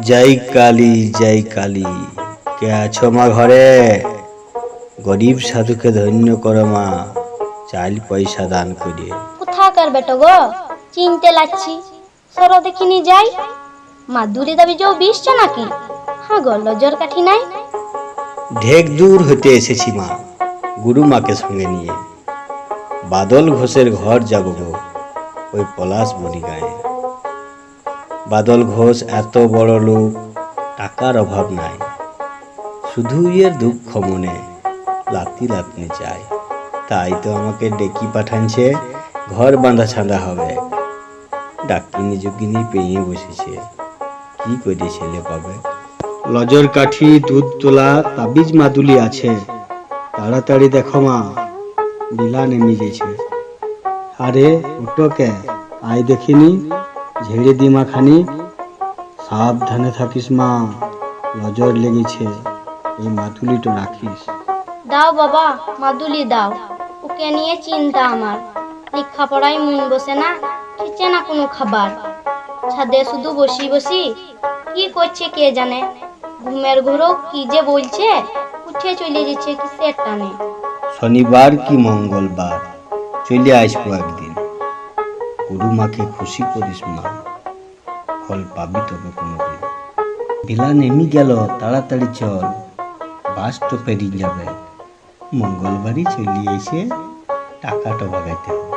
জয় কালী জয় কালী। কে আছো মা ঘরে? গরিব সাধুকে ধন্য করো মা চাল পয়সা দান করে কোথাকার বেটো গো? চিনতে লাগছি। সর দেখিনি যাই। মাদুরি দাবি যে বিষছ নাকি হ্যাঁ গো লজর কাঠি নাই। ঢেক দূর হতে এসেছি মা গুরু মাকে সঙ্গে নিয়ে। বাদল ঘোষের ঘর যাব গো ওই পলাশ বলি গায়ে। বাদল ঘোষ এত বড় লোক, টাকার অভাব নাই। শুধু ইয়ের দুঃখ মনে, লাতি লাতনি চায় তাই তো আমাকে ডেকি পাঠানছে, ঘর বাঁধা ছাঁদা হবে। ডাকিনি জুকিনি পেয়ে বসেছে। কি করে ছেলে পাবে? লজর কাঠি, দুধ তোলা, তাবিজ মাদুলি আছে। তাড়াতাড়ি দেখো মা, বিলা নেমে গেছে। আরে ওটোকে আয় দেখিনি? ঝেড়ে দি মা খানি সাবধানে থাকিস মা নজর লেগেছে। এই মাদুলিটা রাখিস। দাও বাবা মাদুলি দাও। ওকে নিয়ে চিন্তা আমার। লেখাপড়ায় মন বসে না খেছে না কোনো খাবার। ছাদে শুধু বসি বসি কি করছে কে জানে? ঘুমের ঘুরো কি যে বলছে উঠে চলে যাচ্ছে কিসের টানে? শনিবার কি মঙ্গলবার? চলে আসব একদিন। গুরু মাকে খুশি করিস, মা। ফল পাবি তবে কোনোদিন। বেলা নেমি গেল, তাড়াতাড়ি চল। বাস তো পেরিয়ে যাবে। মঙ্গলবারই চলে এসে টাকাটা বাগাইতে হবে।